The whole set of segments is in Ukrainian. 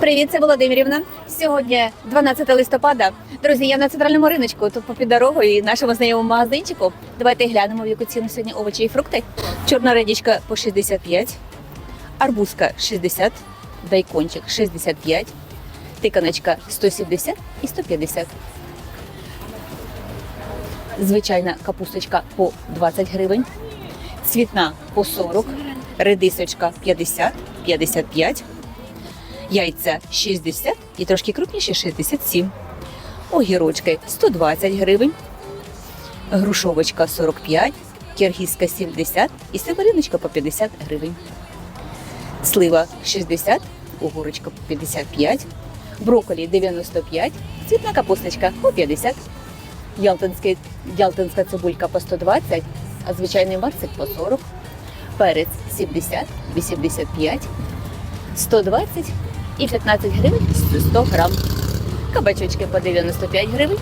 Привіт, це Володимирівна. Сьогодні 12 листопада. Друзі, я на центральному риночку, тут попід дорогою і нашому знайомому магазинчику. Давайте глянемо, в яку ціну сьогодні овочі і фрукти. Чорна редічка по 65, арбузка 60, дайкончик 65, тиканочка 170 і 150. Звичайна капусточка по 20 гривень, цвітна по 40, редисочка 50, 55, яйця 60 і трошки крупніші 67. Огірочки 120 гривень, грушовочка 45, киргизька 70 і севериночка по 50 гривень. Слива 60, огурочка по 55, брокколі 95, цвітна капусточка по 50, ялтинський, ялтинська цибулька по 120, а звичайний марцик по 40, перець 70, 85, 120 і 15 гривень 100 грам. Кабачочки по 95 гривень,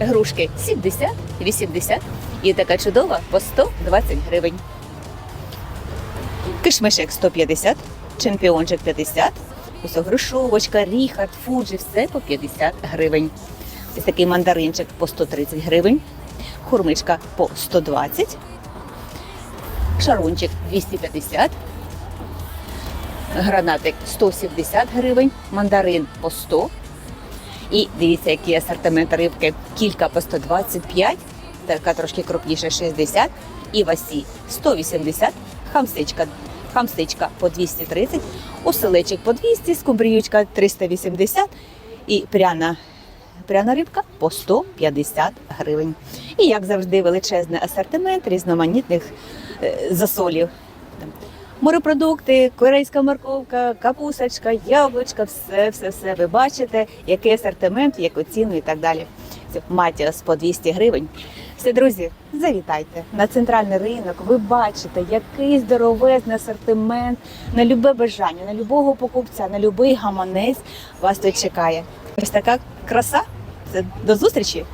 грушки 70, 80 і така чудова по 120 гривень. Кишмишек 150, чемпіончик 50, усогрушовочка, ріхард, фуджі, все по 50 гривень. Ось такий мандаринчик по 130 гривень, хурмичка по 120, шарунчик 250, гранатик 170 гривень, мандарин по 100. І дивіться, який асортимент рибки. Кілька по 125, така трошки крупніша 60, і васі 180, хамсичка, хамсичка по 230, оселечик по 200, скумбріючка 380 і пряна, пряна рибка по 150 гривень. І як завжди, величезний асортимент різноманітних е, засолів. Морепродукти, корейська морковка, капусочка, яблучка, все, все, все. Ви бачите, який асортимент, яку ціну і так далі. Це Матіас по 200 гривень. Все, друзі, завітайте на центральний ринок. Ви бачите, який здоровезний асортимент на любе бажання, на любого покупця, на будь-який гаманець вас тут чекає. Ось така краса. До зустрічі!